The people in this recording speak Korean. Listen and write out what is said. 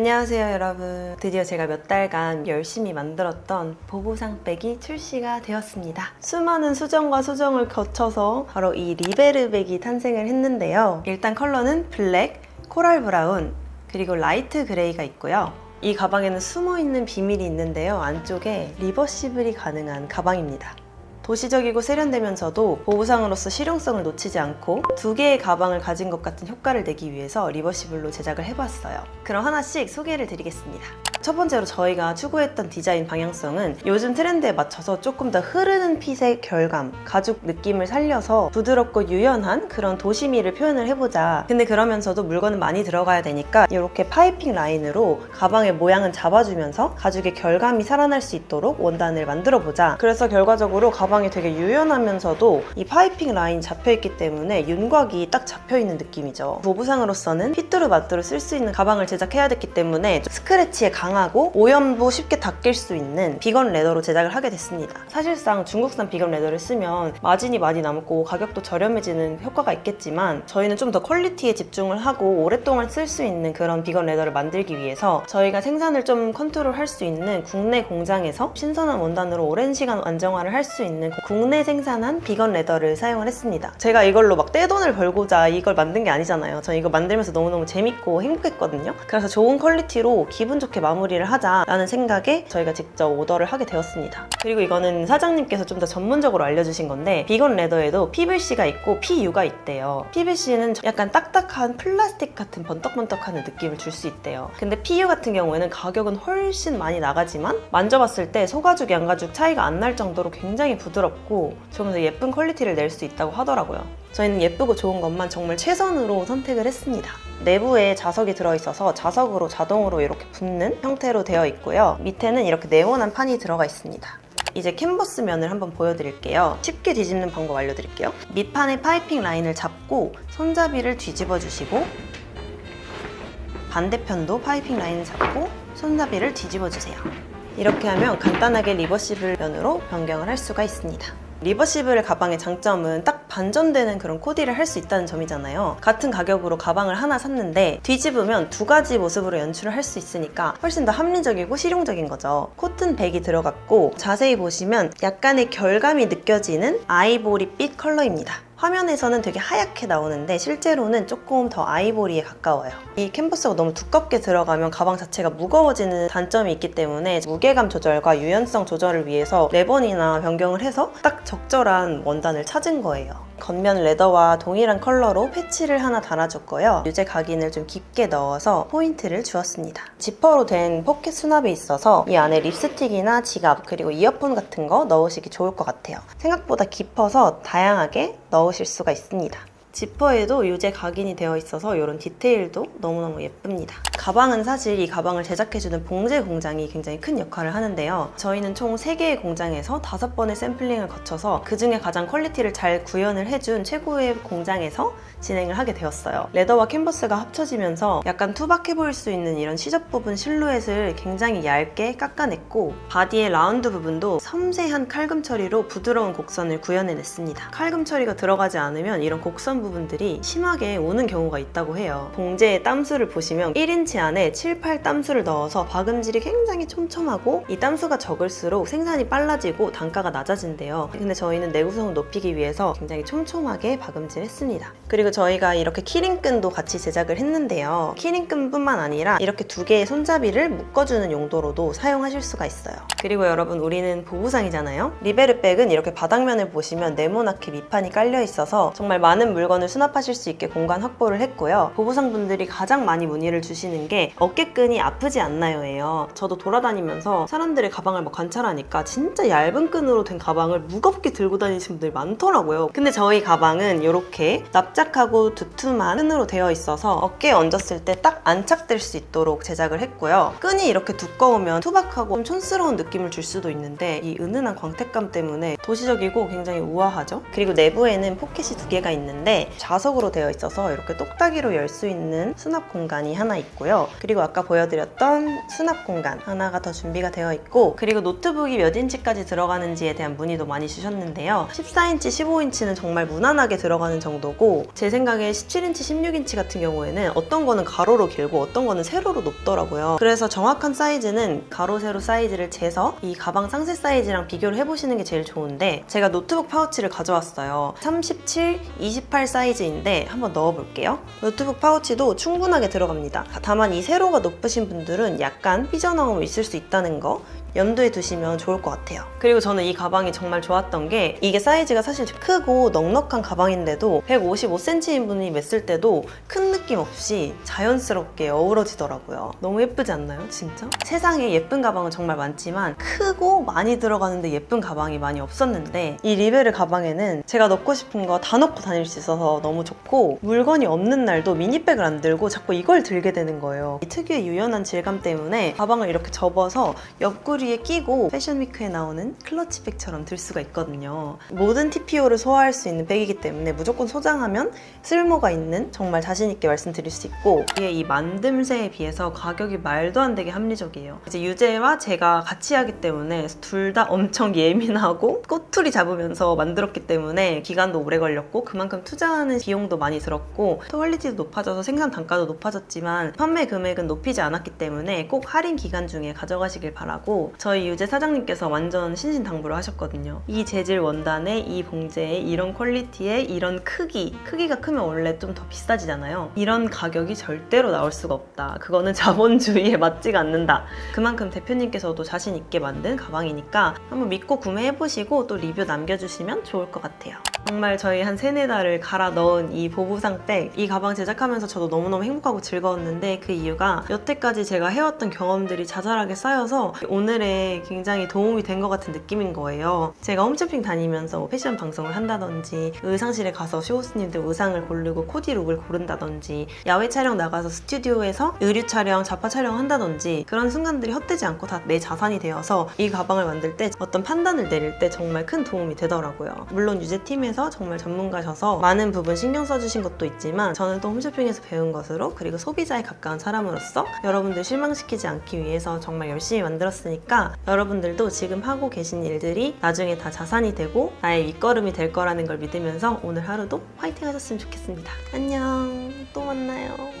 안녕하세요 여러분. 드디어 제가 몇 달간 열심히 만들었던 보부상 백이 출시가 되었습니다. 수많은 수정과 수정을 거쳐서 바로 이 리베르 백이 탄생을 했는데요. 일단 컬러는 블랙, 코랄 브라운, 그리고 라이트 그레이가 있고요. 이 가방에는 숨어있는 비밀이 있는데요. 안쪽에 리버시블이 가능한 가방입니다 도시적이고 세련되면서도 보부상으로서 실용성을 놓치지 않고 두 개의 가방을 가진 것 같은 효과를 내기 위해서 리버시블로 제작을 해봤어요. 그럼 하나씩 소개를 드리겠습니다. 첫 번째로 저희가 추구했던 디자인 방향성은 요즘 트렌드에 맞춰서 조금 더 흐르는 핏의 결감, 가죽 느낌을 살려서 부드럽고 유연한 그런 도시미를 표현을 해보자. 근데 그러면서도 물건은 많이 들어가야 되니까 이렇게 파이핑 라인으로 가방의 모양은 잡아주면서 가죽의 결감이 살아날 수 있도록 원단을 만들어보자. 그래서 결과적으로 가방 이 되게 유연하면서도 이 파이핑 라인 잡혀있기 때문에 윤곽이 딱 잡혀있는 느낌이죠. 보부상으로서는 핏뚜루마뚜루 쓸 수 있는 가방을 제작해야 됐기 때문에 스크래치에 강하고 오염도 쉽게 닦일 수 있는 비건 레더로 제작을 하게 됐습니다. 사실상 중국산 비건 레더를 쓰면 마진이 많이 남고 가격도 저렴해지는 효과가 있겠지만 저희는 좀 더 퀄리티에 집중을 하고 오랫동안 쓸 수 있는 그런 비건 레더를 만들기 위해서 저희가 생산을 좀 컨트롤 할 수 있는 국내 공장에서 신선한 원단으로 오랜 시간 완정화를 할 수 있는 국내 생산한 비건 레더를 사용을 했습니다. 제가 이걸로 막 떼돈을 벌고자 이걸 만든 게 아니잖아요. 저 이거 만들면서 너무너무 재밌고 행복했거든요. 그래서 좋은 퀄리티로 기분 좋게 마무리를 하자라는 생각에 저희가 직접 오더를 하게 되었습니다. 그리고 이거는 사장님께서 좀 더 전문적으로 알려주신 건데 비건 레더에도 PVC가 있고 PU가 있대요. PVC는 약간 딱딱한 플라스틱 같은 번떡번떡하는 느낌을 줄 수 있대요. 근데 PU 같은 경우에는 가격은 훨씬 많이 나가지만 만져봤을 때 소가죽, 양가죽 차이가 안 날 정도로 굉장히 부드 럽고 좀더 예쁜 퀄리티를 낼 수 있다고 하더라고요. 저희는 예쁘고 좋은 것만 정말 최선으로 선택을 했습니다. 내부에 자석이 들어있어서 자석으로 자동으로 이렇게 붙는 형태로 되어 있고요. 밑에는 이렇게 네모난 판이 들어가 있습니다. 이제 캔버스 면을 한번 보여드릴게요. 쉽게 뒤집는 방법 알려드릴게요. 밑판에 파이핑 라인을 잡고 손잡이를 뒤집어 주시고 반대편도 파이핑 라인을 잡고 손잡이를 뒤집어 주세요. 이렇게 하면 간단하게 리버시블 면으로 변경을 할 수가 있습니다. 리버시블 가방의 장점은 딱 반전되는 그런 코디를 할 수 있다는 점이잖아요. 같은 가격으로 가방을 하나 샀는데 뒤집으면 두 가지 모습으로 연출을 할 수 있으니까 훨씬 더 합리적이고 실용적인 거죠. 코튼 백이 들어갔고 자세히 보시면 약간의 결감이 느껴지는 아이보리빛 컬러입니다. 화면에서는 되게 하얗게 나오는데 실제로는 조금 더 아이보리에 가까워요. 이 캔버스가 너무 두껍게 들어가면 가방 자체가 무거워지는 단점이 있기 때문에 무게감 조절과 유연성 조절을 위해서 네 번이나 변경을 해서 딱 적절한 원단을 찾은 거예요. 겉면 레더와 동일한 컬러로 패치를 하나 달아줬고요. 유제 각인을 좀 깊게 넣어서 포인트를 주었습니다. 지퍼로 된 포켓 수납이 있어서 이 안에 립스틱이나 지갑 그리고 이어폰 같은 거 넣으시기 좋을 것 같아요. 생각보다 깊어서 다양하게 넣으실 수가 있습니다. 지퍼에도 유제 각인이 되어 있어서 이런 디테일도 너무너무 예쁩니다. 가방은 사실 이 가방을 제작해주는 봉제 공장이 굉장히 큰 역할을 하는데요. 저희는 총 3개의 공장에서 5번의 샘플링을 거쳐서 그 중에 가장 퀄리티를 잘 구현을 해준 최고의 공장에서 진행을 하게 되었어요. 레더와 캔버스가 합쳐지면서 약간 투박해 보일 수 있는 이런 시접 부분 실루엣을 굉장히 얇게 깎아냈고 바디의 라운드 부분도 섬세한 칼금 처리로 부드러운 곡선을 구현해냈습니다. 칼금 처리가 들어가지 않으면 이런 곡선 부분들이 심하게 오는 경우가 있다고 해요. 봉제의 땀수를 보시면 1인치 안에 7, 8 땀수를 넣어서 박음질이 굉장히 촘촘하고 이 땀수가 적을수록 생산이 빨라지고 단가가 낮아진대요. 근데 저희는 내구성을 높이기 위해서 굉장히 촘촘하게 박음질 했습니다. 그리고 저희가 이렇게 키링끈도 같이 제작을 했는데요. 키링끈뿐만 아니라 이렇게 두 개의 손잡이를 묶어주는 용도로도 사용하실 수가 있어요. 그리고 여러분 우리는 보부상이잖아요. 리베르백은 이렇게 바닥면을 보시면 네모나게 밑판이 깔려 있어서 정말 많은 물건 을 수납하실 수 있게 공간 확보를 했고요. 보부상 분들이 가장 많이 문의를 주시는 게 어깨끈이 아프지 않나요예요. 저도 돌아다니면서 사람들의 가방을 막 관찰하니까 진짜 얇은 끈으로 된 가방을 무겁게 들고 다니시는 분들이 많더라고요. 근데 저희 가방은 이렇게 납작하고 두툼한 끈으로 되어 있어서 어깨에 얹었을 때 딱 안착될 수 있도록 제작을 했고요. 끈이 이렇게 두꺼우면 투박하고 좀 촌스러운 느낌을 줄 수도 있는데 이 은은한 광택감 때문에 도시적이고 굉장히 우아하죠. 그리고 내부에는 포켓이 두 개가 있는데 좌석으로 되어 있어서 이렇게 똑딱이로 열 수 있는 수납 공간이 하나 있고요. 그리고 아까 보여드렸던 수납 공간 하나가 더 준비가 되어 있고 그리고 노트북이 몇 인치까지 들어가는지에 대한 문의도 많이 주셨는데요. 14인치, 15인치는 정말 무난하게 들어가는 정도고 제 생각에 17인치, 16인치 같은 경우에는 어떤 거는 가로로 길고 어떤 거는 세로로 높더라고요. 그래서 정확한 사이즈는 가로, 세로 사이즈를 재서 이 가방 상세 사이즈랑 비교를 해보시는 게 제일 좋은데 제가 노트북 파우치를 가져왔어요. 37, 28 사이즈인데 한번 넣어볼게요. 노트북 파우치도 충분하게 들어갑니다. 다만 이 세로가 높으신 분들은 약간 삐져나옴이 있을 수 있다는 거 염두에 두시면 좋을 것 같아요. 그리고 저는 이 가방이 정말 좋았던 게 이게 사이즈가 사실 크고 넉넉한 가방인데도 155cm인 분이 맸을 때도 큰 느낌 없이 자연스럽게 어우러지더라고요. 너무 예쁘지 않나요? 진짜? 세상에 예쁜 가방은 정말 많지만 크고 많이 들어가는데 예쁜 가방이 많이 없었는데 이 리베르 가방에는 제가 넣고 싶은 거 다 넣고 다닐 수 있어서 너무 좋고 물건이 없는 날도 미니백을 안 들고 자꾸 이걸 들게 되는 거예요. 이 특유의 유연한 질감 때문에 가방을 이렇게 접어서 옆구리 에 끼고 패션위크에 나오는 클러치백처럼 들 수가 있거든요. 모든 TPO를 소화할 수 있는 백이기 때문에 무조건 소장하면 쓸모가 있는 정말 자신있게 말씀드릴 수 있고 이게 이 만듦새에 비해서 가격이 말도 안 되게 합리적이에요. 이제 유재와 제가 같이 하기 때문에 둘 다 엄청 예민하고 꼬투리 잡으면서 만들었기 때문에 기간도 오래 걸렸고 그만큼 투자하는 비용도 많이 들었고 퀄리티도 높아져서 생산 단가도 높아졌지만 판매 금액은 높이지 않았기 때문에 꼭 할인 기간 중에 가져가시길 바라고 저희 유재 사장님께서 완전 신신당부를 하셨거든요. 이 재질 원단에 이 봉제에 이런 퀄리티에 이런 크기 크기가 크면 원래 좀 더 비싸지잖아요. 이런 가격이 절대로 나올 수가 없다. 그거는 자본주의에 맞지가 않는다. 그만큼 대표님께서도 자신 있게 만든 가방이니까 한번 믿고 구매해보시고 또 리뷰 남겨주시면 좋을 것 같아요. 정말 저희 한 세네 달을 갈아 넣은 이 보부상 백, 이 가방 제작하면서 저도 너무너무 행복하고 즐거웠는데 그 이유가 여태까지 제가 해왔던 경험들이 자잘하게 쌓여서 오늘 에 굉장히 도움이 된 것 같은 느낌인 거예요. 제가 홈쇼핑 다니면서 패션 방송을 한다든지 의상실에 가서 쇼호스님들 의상을 고르고 코디 룩을 고른다든지 야외 촬영 나가서 스튜디오에서 의류 촬영, 자파 촬영 한다든지 그런 순간들이 헛되지 않고 다 내 자산이 되어서 이 가방을 만들 때 어떤 판단을 내릴 때 정말 큰 도움이 되더라고요. 물론 유재팀에서 정말 전문가셔서 많은 부분 신경 써주신 것도 있지만 저는 또 홈쇼핑에서 배운 것으로 그리고 소비자에 가까운 사람으로서 여러분들 실망시키지 않기 위해서 정말 열심히 만들었으 니까 여러분들도 지금 하고 계신 일들이 나중에 다 자산이 되고 나의 밑거름이 될 거라는 걸 믿으면서 오늘 하루도 화이팅 하셨으면 좋겠습니다. 안녕. 또 만나요.